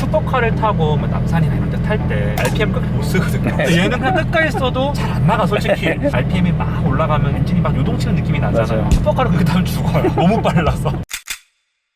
슈퍼카를 타고 뭐 남산이나 이런 데 탈 때 RPM 끝 못 쓰거든요. 네. 근데 얘는 그냥 끝까지 써도 잘 안 나가 솔직히. RPM이 막 올라가면 엔진이 막 요동치는 느낌이 나잖아요. 맞아요. 슈퍼카를 그렇게 타면 죽어요. 너무 빨라서.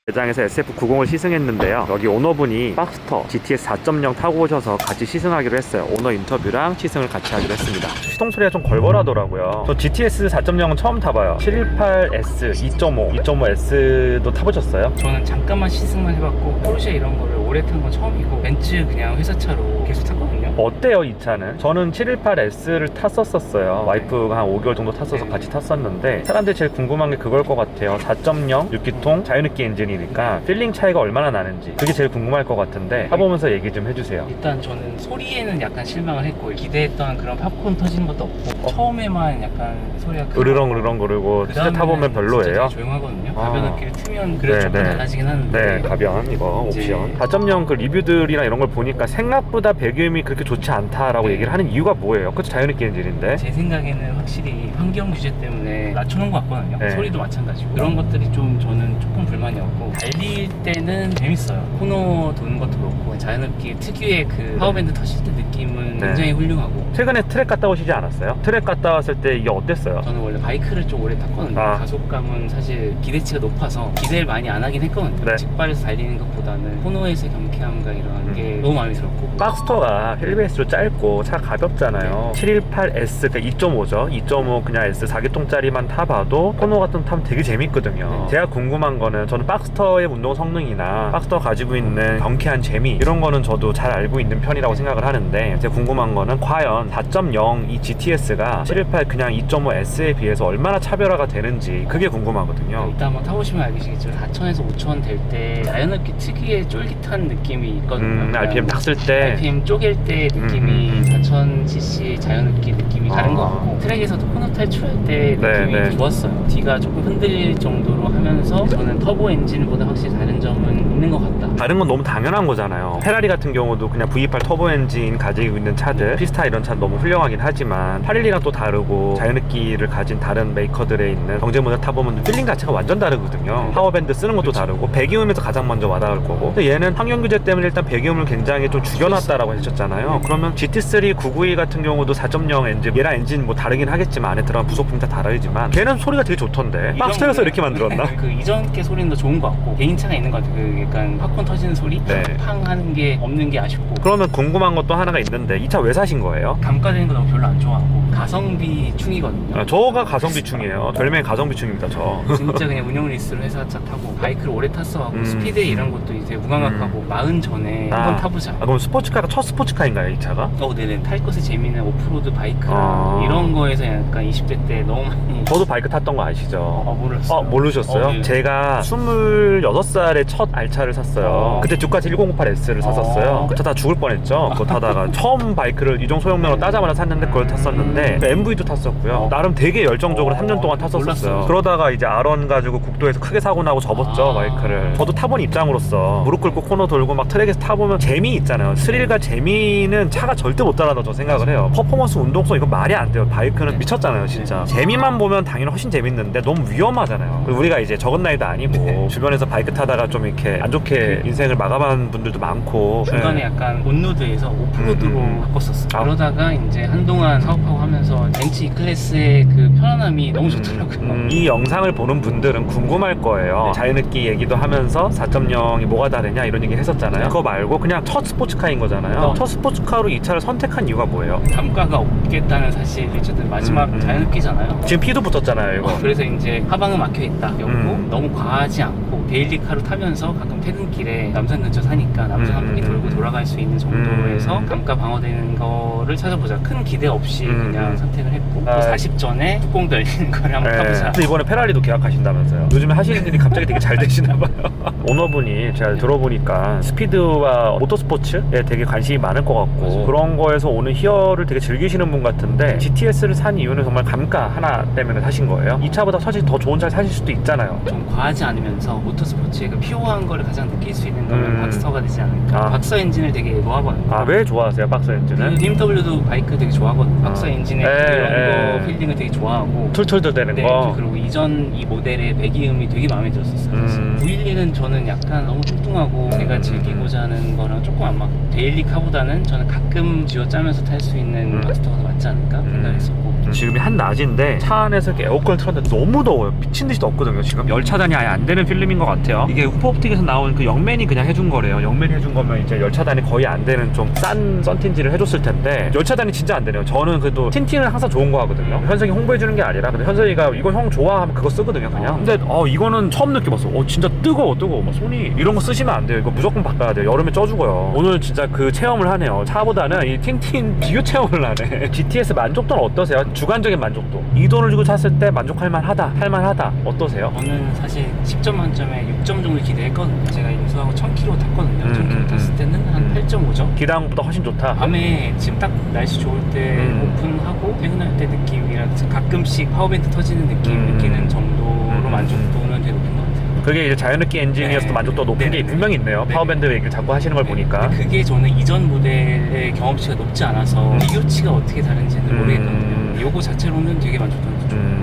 매장에서 SF90을 시승했는데요. 여기 오너분이 박스터 GTS 4.0 타고 오셔서 같이 시승하기로 했어요. 오너 인터뷰랑 시승을 같이 하기로 했습니다. 시동 소리가 좀 걸걸하더라고요. 저 GTS 4.0은 처음 타봐요. 718S 2.5, 2.5S도 타보셨어요? 저는 잠깐만 시승만 해봤고 포르쉐 이런 거를 오래 탄 건 처음이고 벤츠 그냥 회사 차로 계속 탔거든요. 어때요 이 차는? 저는 718S를 탔었었어요 와이프가 한 5개월 정도 탔어서 네. 같이 탔었는데 사람들이 제일 궁금한 게 그걸 것 같아요 4.0 6기통 자유느끼 엔진이니까 필링 차이가 얼마나 나는지 그게 제일 궁금할 것 같은데 타보면서 얘기 좀 해주세요 일단 저는 소리에는 약간 실망을 했고 기대했던 그런 팝콘 터지는 것도 없고 처음에만 약간 소리가 크고 으르렁 으르렁 거리고 진짜 타보면 진짜 별로예요 되게 조용하거든요. 아. 가변 끼를 트면 그래도 네, 조금 네. 달라지긴 하는데 네, 가변 이거 옵션. 4.0그 리뷰들이나 이런 걸 보니까 생각보다 배기음이 그렇게 좋지 않다라고 네. 얘기를 하는 이유가 뭐예요? 그것도 자유느끼 엔진인데. 제 생각에는 확실히 환경 규제 때문에 낮춰놓은 것 같거든요. 네. 소리도 마찬가지고 그런 것들이 좀 저는 조금 불만이었고 달릴 때는 재밌어요. 코너 도는 것도 그렇고 자연흡기 특유의 그 파워밴드 터질 때 느낌은 네. 굉장히 훌륭하고 최근에 트랙 갔다 오시지 않았어요? 트랙 갔다 왔을 때 이게 어땠어요? 저는 원래 바이크를 좀 오래 탔거든요. 아. 가속감은 사실 기대치가 높아서 기대를 많이 안 하긴 했거든요. 네. 직발에서 달리는 것보다는 코너에서의 경쾌함과 이런 음. 게 너무 마음에 들었고 박스터가 휠베이스로 짧고 차 가볍잖아요. 718S 그러니까 2.5죠. 2.5 그냥 S 4기통짜리만 타봐도 코너 같은 거 타면 되게 재밌거든요. 네. 제가 궁금한 거는 저는 박스터의 운동 성능이나 박스터 가지고 있는 경쾌한 재미 이런 거는 저도 잘 알고 있는 편이라고 생각을 하는데 제가 궁금한 거는 과연 4.0 이 GTS가 718 그냥 2.5S에 비해서 얼마나 차별화가 되는지 그게 궁금하거든요. 일단 한번 타보시면 알겠지만 4천에서 5천 될 때 자연흡기 특유의 쫄깃한 느낌이 있거든요. 음, 그러니까 RPM 딱 쓸 때 RPM 쪼갤 때 느낌이 음, 음, 4000cc 자연흡기 느낌이 다른 아. 것 같고 트랙에서도 코너 탈출할 때 네, 느낌이 네. 좋았어요. 뒤가 조금 흔들릴 정도로 하면서 저는 터보 엔진보다 확실히 다른 점은 있는 것 같다. 다른 건 너무 당연한 거잖아요. 페라리 같은 경우도 그냥 V8 터보 엔진 가지고 있는 차들, 피스타 이런 차는 너무 훌륭하긴 하지만 811이랑 또 다르고 자연흡기를 가진 다른 메이커들에 있는 경제 모델 타보면 필링 자체가 완전 다르거든요. 파워밴드 쓰는 것도 그렇죠. 다르고 배기음에서 가장 먼저 와닿을 거고. 근데 얘는 환경 규제 때문에 일단 배기음을 굉장히 좀 죽여놨다라고 하셨잖아요. 그러면 GT3 992 같은 경우도 4.0 엔진, 얘랑 엔진 뭐 다르긴 하겠지만 안에 들어간 부속품 다 다르지만 걔는 소리가 되게 좋던데. 박스터에서 이렇게 만들었나? 그 이전 게 소리는 더 좋은 것 같고 개인차가 있는 것 같아요. 그 약간 팝콘 터지는 소리, 네. 팡 하는 게 없는 게 아쉽고 그러면 궁금한 것도 하나가 있는데 이 차 왜 사신 거예요? 감가되는 거 너무 별로 안 좋아하고 가성비 충이거든요. 아, 저가 가성비충이에요. 별명이 가성비충입니다, 저. 진짜 그냥 운영 리스로 회사 차 타고 바이크를 오래 탔어 하고 음. 스피드 이런 것도 이제 무감각하고 마흔 전에 아. 한번 타보자. 아, 그럼 스포츠카가 첫 스포츠카인가요, 이 차가? 어, 네네. 탈 것에 재미는 오프로드 바이크랑 아. 이런 거에서 약간 20대 때 너무 많이 저도 바이크 탔던 거 아시죠? 어, 몰랐어요. 어, 모르셨어요? 어, 네. 제가 26살에 첫 알차를 샀어요. 어. 그때 주가치 108S를 샀었어요. 어. 그차 다 죽을 뻔했죠. 그거 타다가 처음 바이크를 이종 소형면허 따자마자 샀는데 그걸 탔었는데 그 MV도 탔었고요. 어. 나름 되게 열정적으로 어. 3년 동안 탔었어요. 몰랐어요. 그러다가 이제 R1 가지고 국도에서 크게 사고 나고 접었죠, 아. 바이크를. 저도 타본 입장으로서 무릎 꿇고 코너 돌고 막 트랙에서 타보면 재미 있잖아요. 스릴과 재미는 차가 절대 못 따라다고 저 생각을 해요. 퍼포먼스, 운동성 이거 말이 안 돼요. 바이크는 네. 미쳤잖아요, 진짜. 재미만 보면 당연히 훨씬 재밌는데 너무 위험하잖아요. 그리고 우리가 이제 적은 나이도 아니고 네. 주변에서 바이크 타다가 좀 이렇게 안 좋게 인생을 마감한 분들도 많고 중간에 네. 약간 온로드에서 오프로드로 음, 음, 음. 바꿨었어요. 아. 그러다가 이제 한동안 사업하고 하면 서 벤츠 E 클래스의 그 편안함이 너무 좋더라고요. 음, 이 영상을 보는 분들은 궁금할 거예요. 네. 자유느끼 얘기도 하면서 4.0이 뭐가 다르냐 이런 얘기 했었잖아요. 그거 말고 그냥 첫 스포츠카인 거잖아요. 어. 첫 스포츠카로 이 차를 선택한 이유가 뭐예요? 단가가 없겠다는 사실 어쨌든 마지막 음, 음. 자연흡기잖아요. 지금 피도 붙었잖아요, 이거. 어, 그래서 이제 하방은 막혀 있다. 였고 음. 너무 과하지 않고 데일리카로 타면서 가끔 퇴근길에 남산 근처 사니까 남산 한 음, 바퀴 음, 돌고 음. 돌아갈 수 있는 정도에서 음. 감가 방어되는 거를 찾아보자. 큰 기대 없이 음, 그냥 음. 선택을 했고 아. 또 40전에 뚜껑 열리는 거를 한번 네. 타보자. 이번에 페라리도 계약하신다면서요. 요즘에 하시는 일이 갑자기 되게 잘 되시나 봐요. 오너분이 제가 들어보니까 스피드와 모터스포츠에 되게 관심이 많을 것 같고 맞아요. 그런 거에서 오는 히어를 되게 즐기시는 분 같은데 GTS를 산 이유는 정말 감가 하나 때문에 사신 거예요. 이 차보다 사실 더 좋은 차를 사실 수도 있잖아요. 좀 과하지 않으면서 모터스포츠의 그 피오한 거를 가장 느낄 수 있는 거는 음. 박스터가 되지 않을까. 아. 박서 엔진을 되게 좋아하거든요. 아 왜 좋아하세요 박스 엔진은? 그 BMW도 바이크 되게 좋아하거든요. 박서 아. 엔진 의 에, 이런 에. 거 필딩을 되게 좋아하고 툴툴들 되는 네, 거. 그리고 이전 이 모델의 배기음이 되게 마음에 들었었어요. 사실. 음. 911은 저는 약간 너무 뚱뚱하고 제가 음. 지금 남기고자 하는 거랑 조금 아마 데일리 카보다는 저는 가끔 쥐어 짜면서 탈 수 있는 음. 박스터가 더 맞지 않을까 생각했었고 지금이 한낮인데 차 안에서 이렇게 에어컨을 틀었는데 너무 더워요. 미친 듯이 덥거든요 지금. 열 차단이 아예 안 되는 필름인 것 같아요. 이게 후퍼옵틱에서 나온 그 영맨이 그냥 해준 거래요. 영맨이 해준 거면 이제 열 차단이 거의 안 되는 좀 싼 썬틴지를 해줬을 텐데 열 차단이 진짜 안 되네요. 저는 그래도 틴팅은 항상 좋은 거 하거든요. 현석이 홍보해 주는 게 아니라 근데 현석이가 이거 형 좋아 하면 그거 쓰거든요 그냥. 근데 어 이거는 처음 느껴봤어. 어 진짜 뜨거워 뜨거워. 막 손이 이런 거 쓰시면 안 돼요. 이거 무조건 바꿔야 돼요. 여름에 쪄 죽어요. 오늘 진짜 그 체험을 하네요. 차보다는 이 틴팅 비교 체험을 하네. GTS 만족도는 어떠세요? 주 관적인 만족도 이 돈을 주고 샀을 때 만족할 만하다 할 만하다 어떠세요? 저는 사실 10점 만점에 6점 정도 기대했거든요 제가 인수하고 1000km 탔거든요 음, 1000km 음, 탔을 음. 때는 한 음. 8.5점 기량보다 훨씬 좋다 밤에 지금 딱 날씨 좋을 때 음. 오픈하고 퇴근할 때 느낌이랑 가끔씩 파워밴드 터지는 느낌 음. 느끼는 정도로 음. 만족도는 되게 높은 것 같아요 그게 이제 자연느끼 엔진이어서 네. 만족도가 높은 게 네. 분명히 있네요 네. 파워밴드 얘기를 자꾸 하시는 걸 보니까 근데 그게 저는 이전 모델의 경험치가 높지 않아서 음. 비교치가 어떻게 다른지는 음. 모르겠거든요 요거 자체로는 되게 음,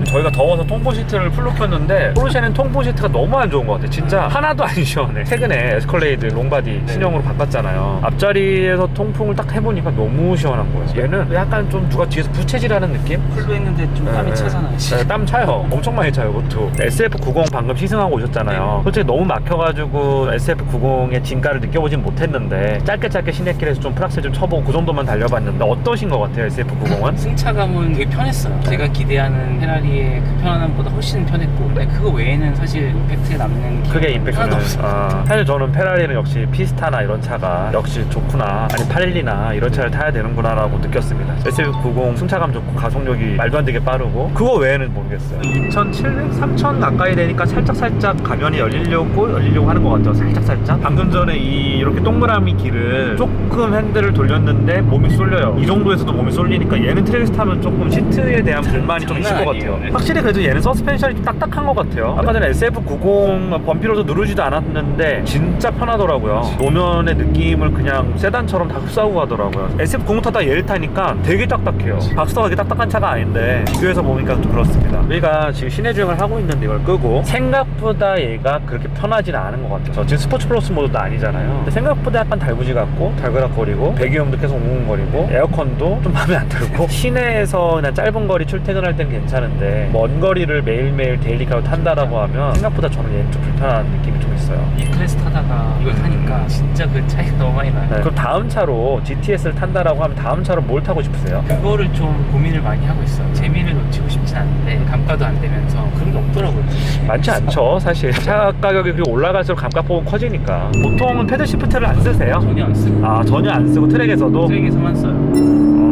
저희가 더워서 통풍 시트를 풀로 켰는데 포르쉐는 통풍 시트가 너무 안 좋은 것 같아요. 진짜 하나도 안 시원해. 최근에 에스컬레이드 롱바디 네. 신형으로 바꿨잖아요. 앞자리에서 통풍을 딱 해보니까 너무 시원한 거예요. 얘는 약간 좀 누가 뒤에서 부채질하는 느낌? 풀로 했는데 좀 땀이 네, 차잖아요 네, 땀 차요. 엄청 많이 차요, 그것도. SF90 방금 시승하고 오셨잖아요. 네. 솔직히 너무 막혀가지고 SF90의 진가를 느껴보진 못했는데 짧게 짧게 시내길에서 좀 프락셀 좀 쳐보고 그 정도만 달려봤는데 어떠신 것 같아요, SF90은? 승차감은 되게 편했어요. 제가 기대하는 페라리 의그 편안함보다 훨씬 편했고, 근데 그거 외에는 사실 임팩트에 남는 크게 기억은 임팩트는 하나도 없어요. 아, 사실 저는 페라리는 역시 피스타나 이런 차가 역시 좋구나 아니 파렐리나 이런 차를 타야 되는구나라고 느꼈습니다. SF90 승차감 좋고 가속력이 말도 안 되게 빠르고 그거 외에는 모르겠어요. 2700, 3000 가까이 되니까 살짝 살짝 가면이 열리려고 열리려고 하는 것 같아요. 살짝 살짝. 방금 전에 이 이렇게 동그라미 길을 조금 핸들을 돌렸는데 몸이 쏠려요. 이 정도에서도 몸이 쏠리니까 얘는 트랙에서 타면 조금 시트에 대한 불만이 좀 있을 것 장난 같아요 네. 확실히 그래도 얘는 서스펜션이 좀 딱딱한 것 같아요. 아까 전에 SF90 범피로도 누르지도 않았는데 진짜 편하더라고요. 노면의 느낌을 그냥 세단처럼 다 흡수하고 가더라고요. SF90 타다 얘를 타니까 되게 딱딱해요. 박스터가 그렇게 딱딱한 차가 아닌데 비교해서 보니까 좀 그렇습니다. 우리가 지금 시내 주행을 하고 있는데 이걸 끄고 생각보다 얘가 그렇게 편하지는 않은 것 같아요. 저 지금 스포츠 플러스 모드도 아니잖아요. 근데 생각보다 약간 달구지 같고 달그락거리고 배기음도 계속 웅웅거리고 에어컨도 좀 마음에 안 들고 시내에서 그냥 짧은 거리 출퇴근할 땐 괜찮은데 먼 거리를 매일매일 데일리카로 탄다라고 하면 생각보다 저는 얘는 좀 불편한 느낌이 좀 있어요. 이 클래스 타다가 이걸 타니까 진짜 그 차이가 너무 많이 나요. 네. 그럼 다음 차로 GTS를 탄다라고 하면 다음 차로 뭘 타고 싶으세요? 그거를 좀 고민을 많이 하고 있어요. 재미를 놓치고 싶진 않은데 감가도 안 되면서 그런 게 없더라고요. 많지 않죠 사실 차 가격이 올라갈수록 감가폭은 커지니까 보통은 패드 시프트를 안 쓰세요? 전혀 안 쓰고 아 전혀 안 쓰고 트랙에서도 트랙에서만 써요. 어...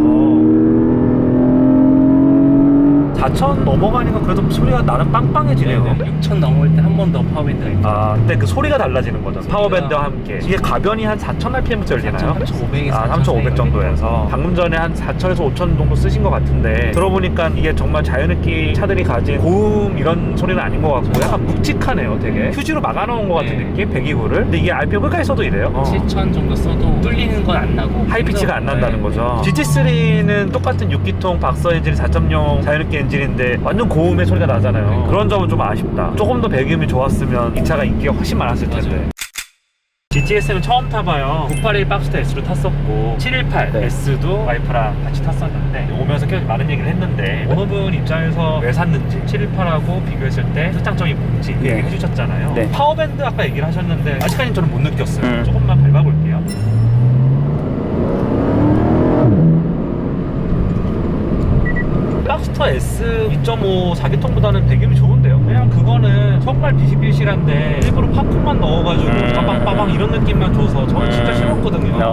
4천 넘어가니까 그래도 소리가 나름 빵빵해지네요 6천 넘을 때 한 번 더 파워밴드가 있죠. 아 근데 그 소리가 달라지는 거죠 파워밴드와 함께 이게 가변이 한 4,000 rpm부터 열리나요? 3,500에서 아 3,500 정도에서 방금 전에 한 4,000에서 5,000 정도 쓰신 것 같은데 들어보니까 이게 정말 자연느끼 차들이 가진 고음 이런 소리는 아닌 것 같고 약간 묵직하네요 되게 휴지로 막아놓은 것 같은 네. 느낌 배기구를 근데 이게 RPM 끝까지 써도 이래요 어. 7천 정도 써도 뚫리는 건 안 나고 하이피치가 안 난다는 네. 거죠. GT3는 똑같은 6기통 박서 엔진 4.0 자연흡기 엔진 인데 완전 고음의 소리가 나잖아요. 네. 그런 점은 좀 아쉽다. 조금 더 배기음이 좋았으면 이 차가 인기가 훨씬 많았을 텐데. GTS는 처음 타봐요. 981 박스터 S로 탔었고 718 네. S도 와이프랑 같이 탔었는데 오면서 꽤 많은 얘기를 했는데 어느 분 입장에서 왜 샀는지 718하고 비교했을 때 특장점이 뭔지 그 네. 얘기 해 주셨잖아요. 네. 파워밴드 아까 얘기를 하셨는데 아직까지는 저는 못 느꼈어요. 음. 조금만 밟아볼게요. 박스터 S 2.5 4기통보다는 배기음이 좋은데요. 그냥 그거는 정말 비실비실한데 일부러 팝콘만 넣어가지고 음. 빠방빠방 이런 느낌만 줘서 저는 진짜 싫었거든요. 어.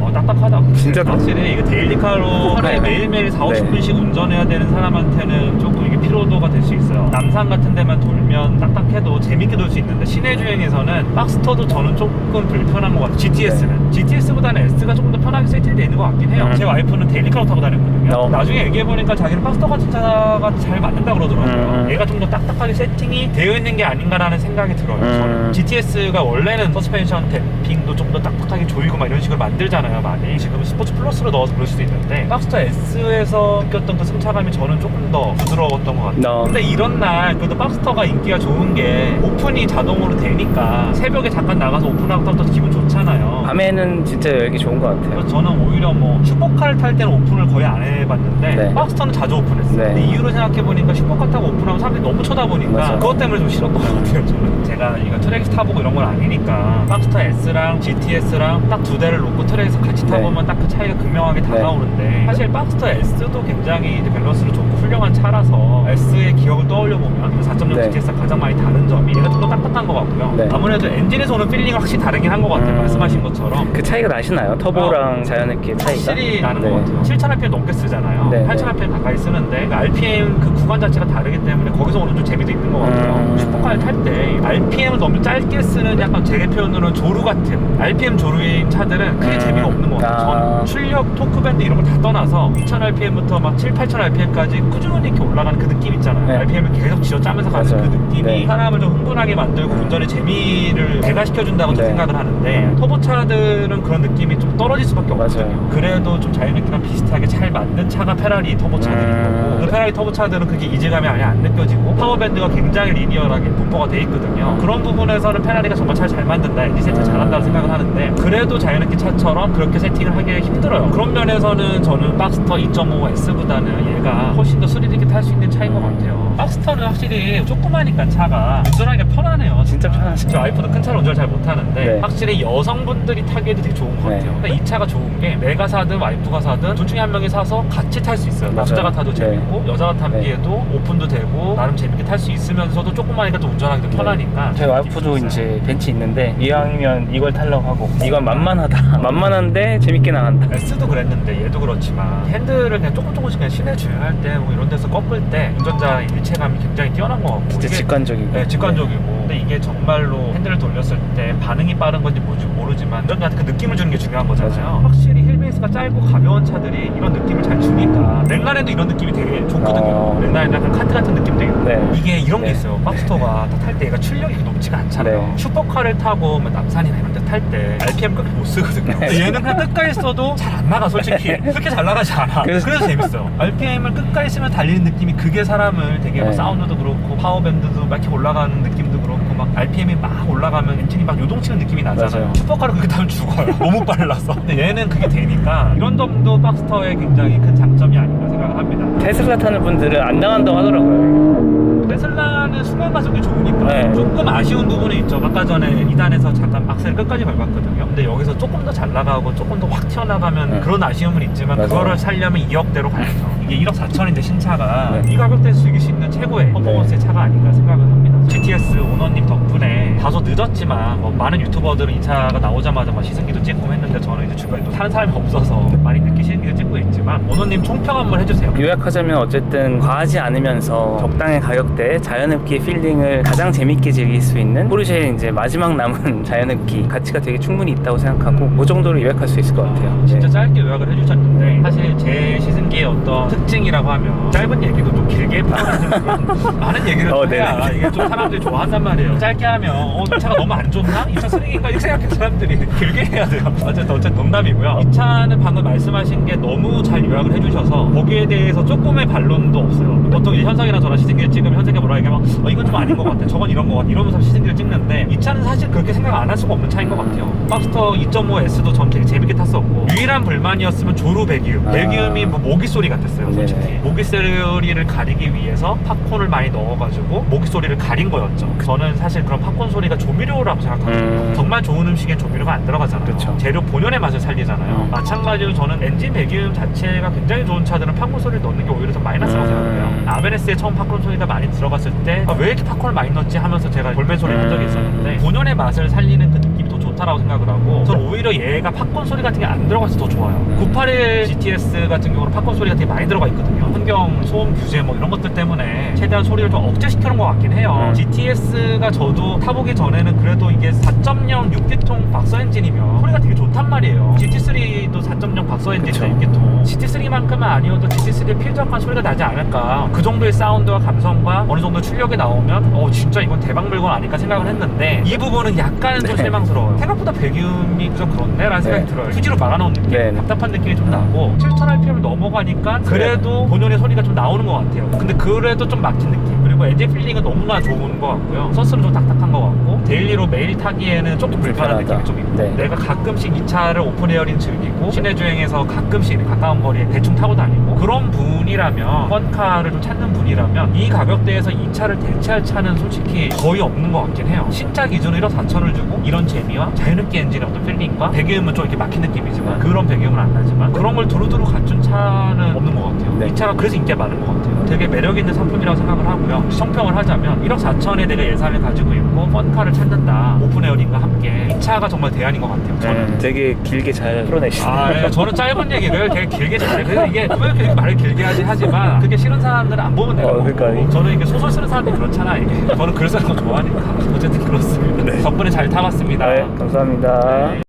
어, 딱딱하다. 진짜 확실히 이게 데일리카로 하루에 네. 매일매일 4, 네. 50분씩 운전해야 되는 사람한테는 조금 피로도가 될 수 있어요. 남산 같은 데만 돌면 딱딱해도 재밌게 돌 수 있는데 시내 주행에서는 박스터도 저는 조금 불편한 것 같아요. GTS는. GTS보다는 S가 조금 더 편하게 세팅되어 있는 것 같긴 해요. 음. 제 와이프는 데일리카로 타고 다녔거든요. 어. 나중에 얘기해보니까 자기는 박스터 같은 차가 잘 맞는다 그러더라고요. 음. 얘가 좀 더 딱딱하게 세팅이 되어 있는 게 아닌가라는 생각이 들어요. 저는. 음. GTS가 원래는 서스펜션 댐핑도 좀 더 딱딱하게 조이고 막 이런 식으로 만들잖아요 많이 지금 스포츠 플러스로 넣어서 그럴 수도 있는데 박스터 S에서 느꼈던 그 승차감이 저는 조금 더 부드러웠던 것 같아요. 어. 근데 이런 날 그래도 박스터가 인기가 좋은 게 오픈이 자동으로 되니까 새벽에 잠깐 나가서 오픈하고 또 기분 좋잖아요. 밤에는 진짜 열기 좋은 것 같아요. 그래서 저는 오히려 뭐 슈퍼카를 탈 때는 오픈을 거의 안 해봤는데 네. 박스터는 자주 오픈했어요. 네. 근데 이유를 생각해보니까 슈퍼카 타고 오픈하면 사람들이 너무 쳐다보니까 맞아요. 그것 때문에 좀 싫었던 것 같아요. 저는 제가 이거 트랙에서 타보고 이런 건 아니니까 박스터 S랑 GTS랑 딱 두 대를 놓고 트랙에서 같이 네. 타보면 딱그 차이가 극명하게 네. 다가오는데 사실 박스터 S도 굉장히 밸런스를 좋고 훌륭한 차라서 S의 기억을 떠올려 보면 4.0 네. GTS가 가장 많이 다른 점이 얘가 좀 더 딱딱한 것 같고요. 네. 아무래도 엔진에서 오는 필링이 확실히 다르긴 한 것 같아요. 음. 말씀하신 것처럼. 그 차이가 나시나요? 터보랑 자연흡기의 차이가? 확실히 나는 네. 것 같아요. 7,000rpm 넘게 쓰잖아요. 네, 8,000rpm 가까이 쓰는데 그 RPM 그 구간 자체가 다르기 때문에 거기서 오는 좀 재미도 있는 것 같아요. 음. 슈퍼카를 탈 때 RPM을 너무 짧게 쓰는 약간 제 표현으로는 조루 같은 RPM 조루인 차들은 크게 음. 재미가 없는 것 같아요. 아. 저는 출력, 토크밴드 이런 걸 다 떠나서 2,000rpm부터 막 7, 8,000rpm까지 꾸준히 이렇게 올라가는 그 느낌 있잖아요. 네. RPM을 계속 쥐어 짜면서 가는 맞아요. 그 느낌이 네. 사람을 좀 흥분하게 만들고 운전의 재미를 배가시켜준다고 좀 네. 생각을 하는데 터보차들은 그런 느낌이 좀 떨어질 수밖에 없거든요. 그래도 좀 자연흡기랑 비슷하게 잘 만든 차가 페라리 터보차들인 음. 거고 그 페라리 터보차들은 그게 이질감이 아예 안 느껴지고 파워밴드가 굉장히 리니어하게 분포가 돼 있거든요 그런 부분에서는 페라리가 정말 잘 잘 만든다 엔진 세팅 잘한다고 생각을 하는데 그래도 자연흡기 차처럼 그렇게 세팅을 하기 힘들어요 그런 면에서는 저는 박스터 2.5S보다는 얘가 훨씬 더 스릴 있게 탈 수 있는 차인 것 같아요 박스터는 확실히 조그마니까 차가 운전하기가 편하네요 진짜 편하죠. 저 와이프도 큰 차를 운전 잘 못하는데 네. 확실히 여성분들이 타기에도 되게 좋은 것 네. 같아요 근데 이 차가 좋은 게 내가 사든 와이프가 사든 둘 중에 한 명이 사서 같이 탈 수 있어요. 맞아요. 남자가 타도 네. 재밌고 여자가 네. 타기에도 오픈도 되고 나름 재밌게 탈 수 있으면서도 조그마니까 또 운전하기도 편하니까 저희 와이프도 기분이. 이제 벤치 있는데 이왕이면 이걸 타려고 하고 이건 만만하다 만만한데 재밌게 나간다 S도 그랬는데 얘도 그렇지만 핸들을 그냥 조금 조금씩 그냥 시내 주행할 때뭐 이런 데서 꺾을 때 운전자의 일체감이 굉장히 뛰어난 것 같고 진짜 이게 직관적이고 네, 직관적이고. 근데 이게 정말로 핸들을 돌렸을 때 반응이 빠른 건지 뭔지 모르지만 운전자한테 그 느낌을 주는 게 중요한 거잖아요. 맞아요. 확실히 힐베이스가 짧고 가벼운 차들이 이런 느낌을 잘 주니까 맥라렌도 이런 느낌이 되게 좋거든요. 어. 맥라렌 약간 카트 같은 느낌도 있고 네. 이게 이런 게 네. 있어요. 박스터가 딱탈때 얘가 출력이 높지가 않잖아요. 네. 슈퍼카를 타고 뭐 남산이나 이런 데 탈 때 RPM 끝까지 못 쓰거든요. 네. 얘는 그냥 끝까지 써도 잘 안 나가 솔직히. 그렇게 잘 나가지 않아. 그래서- 그래서, 재밌어요. RPM을 끝까지 쓰면 달리는 느낌이 그게 사람을 되게 막 네. 사운드도 그렇고 파워밴드도 막 이렇게 올라가는 느낌도 그렇고 막 RPM이 막 올라가면 엔진이 막 요동치는 느낌이 나잖아요. 맞아요. 슈퍼카를 그렇게 타면 죽어요. 너무 빨라서. 근데 얘는 그게 되니까 이런 점도 박스터의 굉장히 큰 장점이 아닌가 생각을 합니다. 테슬라 타는 분들은 안 나간다고 하더라고요 테슬라는 순간 가속이 좋으니까 네. 조금 아쉬운 부분이 있죠. 아까 전에 2단에서 잠깐 악셀 끝까지 밟았거든요. 근데 여기서 조금 더 잘 나가고 조금 더 확 튀어나가면 네. 그런 아쉬움은 있지만 맞아요. 그거를 살려면 2억대로 가야죠. 이게 1억 4천인데 신차가 네. 이 가격대에 즐길 수 있는 최고의 퍼포먼스의 차가 아닌가 생각을 합니다. GTS 오너님 덕분에 다소 늦었지만 뭐 많은 유튜버들은 이 차가 나오자마자 막 시승기도 찍고 했는데 저는 이제 주변에 또 타는 사람이 없어서 많이 늦게 시승기도 찍고 있지만 오너님 총평 한번 해주세요. 요약하자면 어쨌든 과하지 않으면서 적당한 가격대에 자연흡기의 필링을 가장 재밌게 즐길 수 있는 포르쉐의 이제 마지막 남은 자연흡기 가치가 되게 충분히 있다고 생각하고 그 정도로 요약할 수 있을 것 같아요. 진짜 네. 짧게 요약을 해주셨는데 사실 제 시승기의 어떤 특징이라고 하면 짧은 얘기도 좀 길게 그런 많은 얘기를 어, 좀 해야 네네. 이게 좀 사람들이 좋아한단 말이에요 짧게 하면 어, 이 차가 너무 안 좋나? 이 차 쓰레기인가? 이렇게 생각해 사람들이 길게 해야 돼요 어쨌든 어쨌든 농담이고요 이 차는 방금 말씀하신 게 너무 잘 요약을 해주셔서 거기에 대해서 조금의 반론도 없어요 보통 이제 현석이랑 저랑 시승기를 찍으면 현석이가 뭐라 얘기하면 어, 이건 좀 아닌 것 같아 저건 이런 것 같아 이러면서 시승기를 찍는데 이 차는 사실 그렇게 생각 안 할 수가 없는 차인 것 같아요 박스터 2.5S도 전 되게 재밌게 탔었고 유일한 불만이었으면 조루 배기음 아. 배기음이 뭐 모기 소리 같았어요 솔직히 네네. 모기 소리를 가리기 위해서 팝콘을 많이 넣어가지고 모기 소리를 가린 거였죠 저는 사실 그런 팝콘 소리가 조미료라고 생각하거든요 음. 정말 좋은 음식엔 조미료가 안 들어가잖아요 그쵸. 재료 본연의 맛을 살리잖아요 음. 마찬가지로 저는 엔진 배기음 자체가 굉장히 좋은 차들은 팝콘 소리를 넣는 게 오히려 더 마이너스라고 음. 생각해요 아베네스에 처음 팝콘 소리가 많이 들어갔을 때 아, 왜 이렇게 팝콘을 많이 넣지 하면서 제가 볼멘 소리 한 적이 음. 있었는데 본연의 맛을 살리는 그 느낌이 더 좋다라고 생각을 하고 저는 오히려 얘가 팝콘 소리 같은 게 안 들어가서 더 좋아요 음. 981 GTS 같은 경우는 팝콘 소리가 되게 많이 들어가 있거든요 환경 소음 규제 뭐 이런 것들 때문에 최대한 소리를 좀 억제시켜 놓은 것 같긴 해요 음. GTS가 저도 타보기 전에는 그래도 이게 4.0 6기통 박서 엔진이면 소리가 되게 좋단 말이에요 GT3도 4.0 박서 엔진이죠 그쵸. 6기통 GT3만큼은 아니어도 GT3의 필적한 소리가 나지 않을까 그 정도의 사운드와 감성과 어느 정도 출력이 나오면 어 진짜 이건 대박 물건 아닐까 생각을 했는데 이 부분은 약간은 좀 네. 실망스러워요 생각 생각보다 배기음이 좀 그렇네라는 생각이 네. 들어요. 휴지로 막아놓은 느낌, 네. 답답한 느낌이 좀 나고 7,000rpm을 넘어가니까 그래도 본연의 소리가 좀 나오는 것 같아요. 근데 그래도 좀 막힌 느낌. 그리고 엔진 필링은 너무나 좋은 것 같고요. 서스는 좀 딱딱한 것 같고 데일리로 매일 타기에는 조금 불편한 불편하다. 느낌이 좀 있고 네. 내가 가끔씩 이 차를 오픈 에어링 즐기고 시내 주행에서 가끔씩 가까운 거리에 대충 타고 다니고 그런 분이라면 펀카를 좀 찾는 분이라면 이 가격대에서 이 차를 대체할 차는 솔직히 거의 없는 것 같긴 해요 신차 기준으로 1억 4천을 주고 이런 재미와 자유롭게 엔진의 어떤 필링과 배기음은 좀 이렇게 막힌 느낌이지만 그런 배기음은 안 나지만 그런 걸 두루두루 갖춘 차는 없는 것 같아요 네. 이 차가 그래서 인기가 많은 것 같아요 되게 매력 있는 상품이라고 생각을 하고요 성평을 하자면 1억 4천에 내가 예산을 가지고 있고 펀카를 찾는다 오픈 에어링과 함께 이 차가 정말 대안인 것 같아요 저는 네, 되게 길게 잘 풀어내시네요. 아, 예. 저는 짧은 얘기를 되게 길게 잘해요. 그래서 이게 왜 이렇게 말을 길게 하지 하지만 그게 싫은 사람들은 안 보면 돼요. 어, 그러니까 이- 저는 이게 소설 쓰는 사람들이 그렇잖아. 이게. 저는 글 쓰는 거 좋아하니까. 어쨌든 그렇습니다. 덕분에 잘 타봤습니다. 네, 감사합니다. 네.